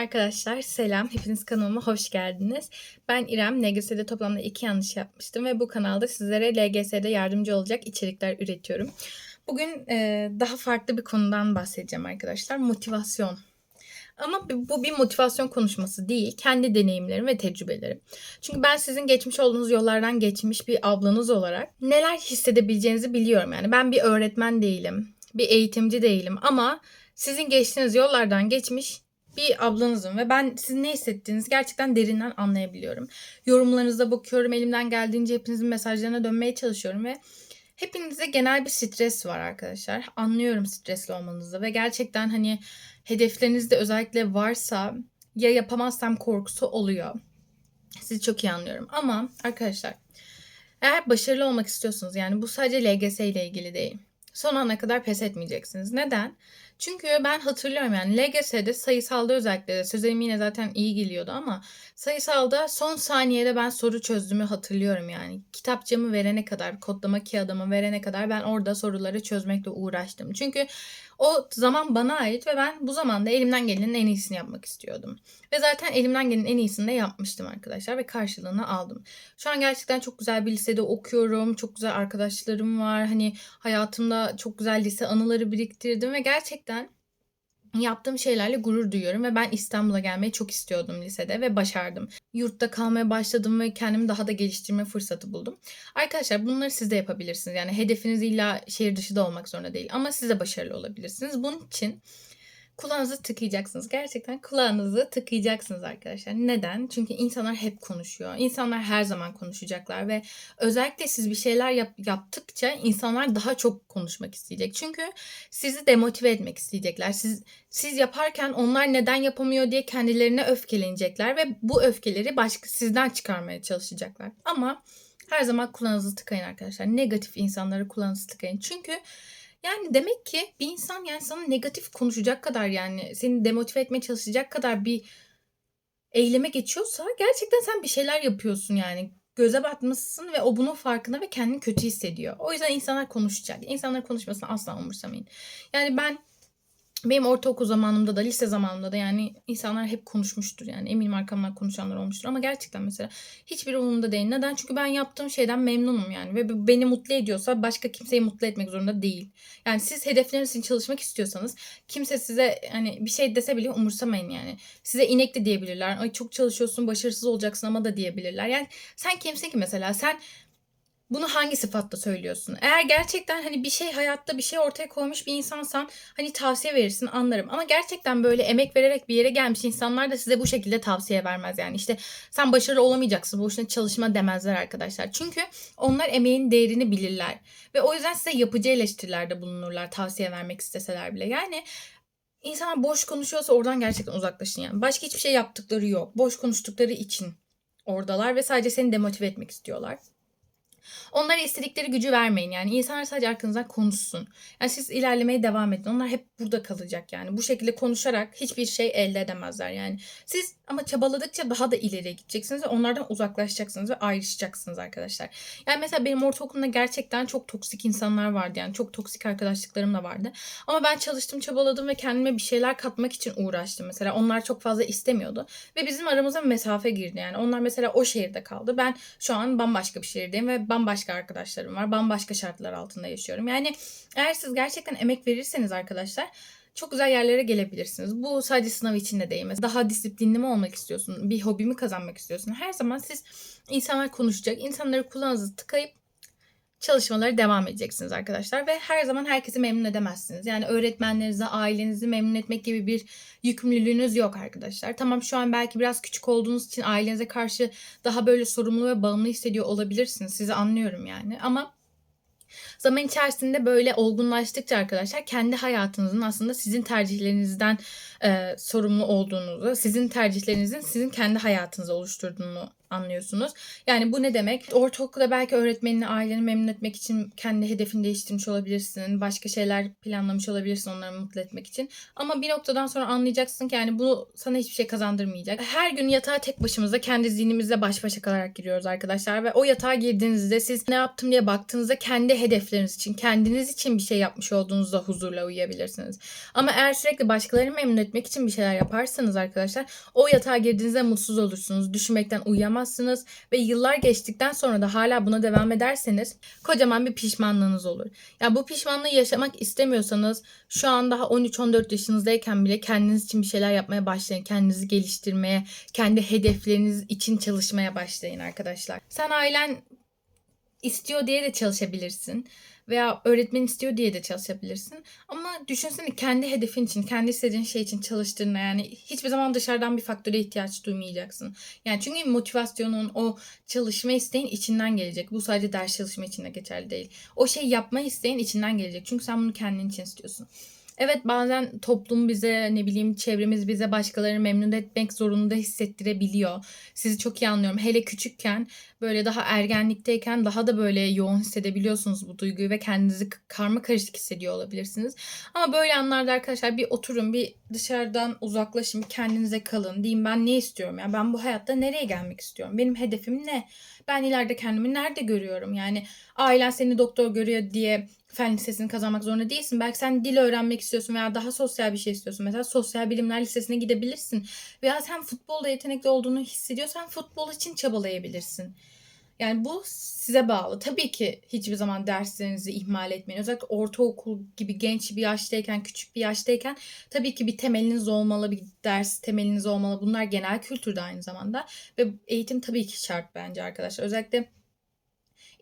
Arkadaşlar selam. Hepiniz kanalıma hoş geldiniz. Ben İrem. LGS'de toplamda iki yanlış yapmıştım ve bu kanalda sizlere LGS'de yardımcı olacak içerikler üretiyorum. Bugün e, daha farklı bir konudan bahsedeceğim arkadaşlar. Motivasyon. Ama bu bir motivasyon konuşması değil. Kendi deneyimlerim ve tecrübelerim. Çünkü ben sizin geçmiş olduğunuz yollardan geçmiş bir ablanız olarak neler hissedebileceğinizi biliyorum. Yani ben bir öğretmen değilim. Bir eğitimci değilim ama sizin geçtiğiniz yollardan geçmiş bir ablanızım ve ben sizin ne hissettiğinizi gerçekten derinden anlayabiliyorum. Yorumlarınıza bakıyorum. Elimden geldiğince hepinizin mesajlarına dönmeye çalışıyorum ve hepinize genel bir stres var arkadaşlar. Anlıyorum stresli olmanızı ve gerçekten hani hedeflerinizde özellikle varsa ya yapamazsam korkusu oluyor. Sizi çok iyi anlıyorum. Ama arkadaşlar eğer başarılı olmak istiyorsunuz yani bu sadece LGS ile ilgili değil. Son ana kadar pes etmeyeceksiniz. Neden? Çünkü ben hatırlıyorum yani LGS'de sayısalda özellikle de sözelim yine zaten iyi geliyordu ama sayısalda son saniyede ben soru çözdüğümü hatırlıyorum yani. Kitapçamı verene kadar, kodlama kağıdımı verene kadar ben orada soruları çözmekle uğraştım. Çünkü o zaman bana ait ve ben bu zamanda elimden gelenin en iyisini yapmak istiyordum. Ve zaten elimden gelenin en iyisini de yapmıştım arkadaşlar ve karşılığını aldım. Şu an gerçekten çok güzel bir lisede okuyorum. Çok güzel arkadaşlarım var. Hani hayatımda çok güzel lise anıları biriktirdim ve gerçekten yaptığım şeylerle gurur duyuyorum ve ben İstanbul'a gelmeyi çok istiyordum lisede ve başardım. Yurtta kalmaya başladım ve kendimi daha da geliştirme fırsatı buldum. Arkadaşlar bunları siz de yapabilirsiniz. Yani hedefiniz illa şehir dışı da olmak zorunda değil ama siz de başarılı olabilirsiniz. Bunun için kulağınızı tıkayacaksınız. Gerçekten kulağınızı tıkayacaksınız arkadaşlar. Neden? Çünkü insanlar hep konuşuyor. İnsanlar her zaman konuşacaklar ve özellikle siz bir şeyler yap- yaptıkça insanlar daha çok konuşmak isteyecek. Çünkü sizi demotive etmek isteyecekler. Siz siz yaparken onlar neden yapamıyor diye kendilerine öfkelenecekler ve bu öfkeleri başka sizden çıkarmaya çalışacaklar. Ama her zaman kulağınızı tıkayın arkadaşlar. Negatif insanları kulağınızı tıkayın. Çünkü yani demek ki bir insan yani sana negatif konuşacak kadar yani seni demotive etmeye çalışacak kadar bir eyleme geçiyorsa gerçekten sen bir şeyler yapıyorsun yani. Göze batmışsın ve o bunun farkında ve kendini kötü hissediyor. O yüzden insanlar konuşacak. İnsanlar konuşmasını asla umursamayın. Yani ben benim ortaokul zamanımda da lise zamanımda da yani insanlar hep konuşmuştur yani eminim arkamdan konuşanlar olmuştur ama gerçekten mesela hiçbir umurumda değil. Neden? Çünkü ben yaptığım şeyden memnunum yani ve beni mutlu ediyorsa başka kimseyi mutlu etmek zorunda değil. Yani siz hedefleriniz için çalışmak istiyorsanız kimse size hani bir şey dese bile umursamayın yani. Size inek de diyebilirler. Ay çok çalışıyorsun başarısız olacaksın ama da diyebilirler. Yani sen kimsin ki mesela sen bunu hangi sıfatla söylüyorsun? Eğer gerçekten hani bir şey hayatta bir şey ortaya koymuş bir insansan hani tavsiye verirsin anlarım. Ama gerçekten böyle emek vererek bir yere gelmiş insanlar da size bu şekilde tavsiye vermez yani. İşte sen başarılı olamayacaksın boşuna çalışma demezler arkadaşlar. Çünkü onlar emeğin değerini bilirler. Ve o yüzden size yapıcı eleştirilerde bulunurlar tavsiye vermek isteseler bile. Yani insanlar boş konuşuyorsa oradan gerçekten uzaklaşın yani. Başka hiçbir şey yaptıkları yok. Boş konuştukları için oradalar ve sadece seni demotive etmek istiyorlar. Onlara istedikleri gücü vermeyin yani. insanlar sadece arkanızdan konuşsun. Yani siz ilerlemeye devam edin. Onlar hep burada kalacak yani. Bu şekilde konuşarak hiçbir şey elde edemezler yani. Siz ama çabaladıkça daha da ileriye gideceksiniz ve onlardan uzaklaşacaksınız ve ayrışacaksınız arkadaşlar. Yani mesela benim ortaokulumda gerçekten çok toksik insanlar vardı yani. Çok toksik arkadaşlıklarım da vardı. Ama ben çalıştım, çabaladım ve kendime bir şeyler katmak için uğraştım mesela. Onlar çok fazla istemiyordu ve bizim aramıza mesafe girdi yani. Onlar mesela o şehirde kaldı. Ben şu an bambaşka bir şehirdeyim ve bambaşka arkadaşlarım var. Bambaşka şartlar altında yaşıyorum. Yani eğer siz gerçekten emek verirseniz arkadaşlar çok güzel yerlere gelebilirsiniz. Bu sadece sınav için de. Mesela daha disiplinli mi olmak istiyorsun? Bir hobimi kazanmak istiyorsun? Her zaman siz insanlar konuşacak. insanları kulağınızı tıkayıp çalışmaları devam edeceksiniz arkadaşlar ve her zaman herkesi memnun edemezsiniz. Yani öğretmenlerinizi, ailenizi memnun etmek gibi bir yükümlülüğünüz yok arkadaşlar. Tamam şu an belki biraz küçük olduğunuz için ailenize karşı daha böyle sorumlu ve bağımlı hissediyor olabilirsiniz. Sizi anlıyorum yani ama zaman içerisinde böyle olgunlaştıkça arkadaşlar kendi hayatınızın aslında sizin tercihlerinizden e, sorumlu olduğunuzu, sizin tercihlerinizin sizin kendi hayatınızı oluşturduğunu anlıyorsunuz. Yani bu ne demek? Ortaokulda belki öğretmenini, aileni memnun etmek için kendi hedefini değiştirmiş olabilirsin. Başka şeyler planlamış olabilirsin onları mutlu etmek için. Ama bir noktadan sonra anlayacaksın ki yani bu sana hiçbir şey kazandırmayacak. Her gün yatağa tek başımıza kendi zihnimizle baş başa kalarak giriyoruz arkadaşlar. Ve o yatağa girdiğinizde siz ne yaptım diye baktığınızda kendi hedefleriniz için, kendiniz için bir şey yapmış olduğunuzda huzurla uyuyabilirsiniz. Ama eğer sürekli başkalarını memnun etmek için bir şeyler yaparsanız arkadaşlar o yatağa girdiğinizde mutsuz olursunuz. Düşünmekten uyuyamazsınız ve yıllar geçtikten sonra da hala buna devam ederseniz kocaman bir pişmanlığınız olur. Ya bu pişmanlığı yaşamak istemiyorsanız şu an daha 13-14 yaşınızdayken bile kendiniz için bir şeyler yapmaya başlayın. Kendinizi geliştirmeye, kendi hedefleriniz için çalışmaya başlayın arkadaşlar. Sen ailen istiyor diye de çalışabilirsin. Veya öğretmen istiyor diye de çalışabilirsin. Ama düşünsene kendi hedefin için, kendi istediğin şey için çalıştığında yani hiçbir zaman dışarıdan bir faktöre ihtiyaç duymayacaksın. Yani çünkü motivasyonun, o çalışma isteğin içinden gelecek. Bu sadece ders çalışma için de geçerli değil. O şey yapma isteğin içinden gelecek. Çünkü sen bunu kendin için istiyorsun. Evet bazen toplum bize ne bileyim çevremiz bize başkalarını memnun etmek zorunda hissettirebiliyor. Sizi çok iyi anlıyorum. Hele küçükken böyle daha ergenlikteyken daha da böyle yoğun hissedebiliyorsunuz bu duyguyu ve kendinizi karma karışık hissediyor olabilirsiniz. Ama böyle anlarda arkadaşlar bir oturun bir dışarıdan uzaklaşın bir kendinize kalın. Diyeyim ben ne istiyorum yani ben bu hayatta nereye gelmek istiyorum? Benim hedefim ne? Ben ileride kendimi nerede görüyorum? Yani ailen seni doktor görüyor diye fen lisesini kazanmak zorunda değilsin. Belki sen dil öğrenmek istiyorsun veya daha sosyal bir şey istiyorsun. Mesela sosyal bilimler lisesine gidebilirsin. Veya sen futbolda yetenekli olduğunu hissediyorsan futbol için çabalayabilirsin. Yani bu size bağlı. Tabii ki hiçbir zaman derslerinizi ihmal etmeyin. Özellikle ortaokul gibi genç bir yaştayken, küçük bir yaştayken tabii ki bir temeliniz olmalı, bir ders temeliniz olmalı. Bunlar genel kültürde aynı zamanda. Ve eğitim tabii ki şart bence arkadaşlar. Özellikle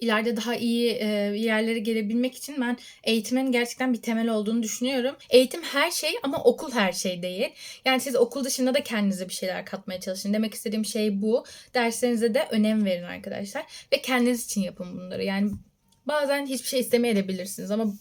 ileride daha iyi e, yerlere gelebilmek için ben eğitimin gerçekten bir temel olduğunu düşünüyorum. Eğitim her şey ama okul her şey değil. Yani siz okul dışında da kendinize bir şeyler katmaya çalışın. Demek istediğim şey bu. Derslerinize de önem verin arkadaşlar. Ve kendiniz için yapın bunları. Yani bazen hiçbir şey istemeyebilirsiniz ama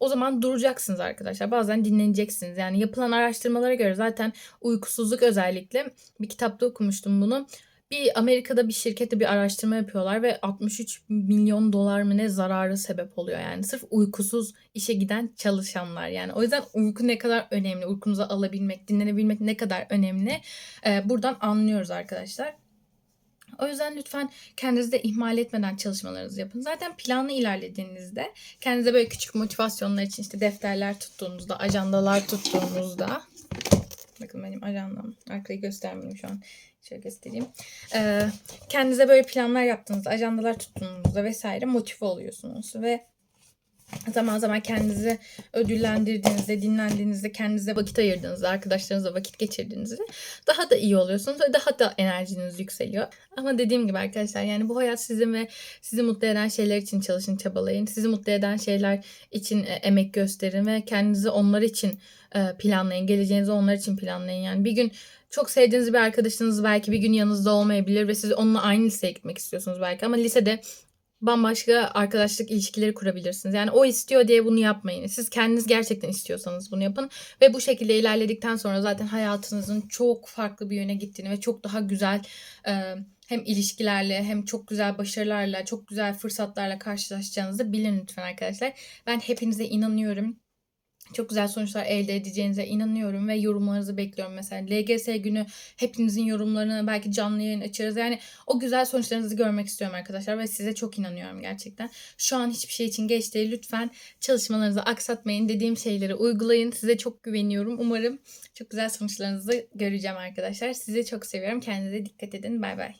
o zaman duracaksınız arkadaşlar. Bazen dinleneceksiniz. Yani yapılan araştırmalara göre zaten uykusuzluk özellikle bir kitapta okumuştum bunu bir Amerika'da bir şirkette bir araştırma yapıyorlar ve 63 milyon dolar mı ne zararı sebep oluyor yani sırf uykusuz işe giden çalışanlar yani o yüzden uyku ne kadar önemli uykunuzu alabilmek dinlenebilmek ne kadar önemli ee, buradan anlıyoruz arkadaşlar. O yüzden lütfen kendinizi de ihmal etmeden çalışmalarınızı yapın. Zaten planlı ilerlediğinizde kendinize böyle küçük motivasyonlar için işte defterler tuttuğunuzda, ajandalar tuttuğunuzda Bakın benim ajandam. Arkayı göstermeyeyim şu an. Şöyle göstereyim. Ee, kendinize böyle planlar yaptığınızda, ajandalar tuttuğunuzda vesaire motive oluyorsunuz. Ve zaman zaman kendinizi ödüllendirdiğinizde, dinlendiğinizde, kendinize vakit ayırdığınızda, arkadaşlarınızla vakit geçirdiğinizde daha da iyi oluyorsunuz ve daha da enerjiniz yükseliyor. Ama dediğim gibi arkadaşlar yani bu hayat sizin ve sizi mutlu eden şeyler için çalışın, çabalayın. Sizi mutlu eden şeyler için e, emek gösterin ve kendinizi onlar için planlayın. Geleceğinizi onlar için planlayın. Yani bir gün çok sevdiğiniz bir arkadaşınız belki bir gün yanınızda olmayabilir ve siz onunla aynı liseye gitmek istiyorsunuz belki ama lisede bambaşka arkadaşlık ilişkileri kurabilirsiniz. Yani o istiyor diye bunu yapmayın. Siz kendiniz gerçekten istiyorsanız bunu yapın ve bu şekilde ilerledikten sonra zaten hayatınızın çok farklı bir yöne gittiğini ve çok daha güzel e, hem ilişkilerle hem çok güzel başarılarla, çok güzel fırsatlarla karşılaşacağınızı bilin lütfen arkadaşlar. Ben hepinize inanıyorum çok güzel sonuçlar elde edeceğinize inanıyorum ve yorumlarınızı bekliyorum. Mesela LGS günü hepinizin yorumlarını belki canlı yayın açarız. Yani o güzel sonuçlarınızı görmek istiyorum arkadaşlar ve size çok inanıyorum gerçekten. Şu an hiçbir şey için geç değil. Lütfen çalışmalarınızı aksatmayın. Dediğim şeyleri uygulayın. Size çok güveniyorum. Umarım çok güzel sonuçlarınızı göreceğim arkadaşlar. Sizi çok seviyorum. Kendinize dikkat edin. Bay bay.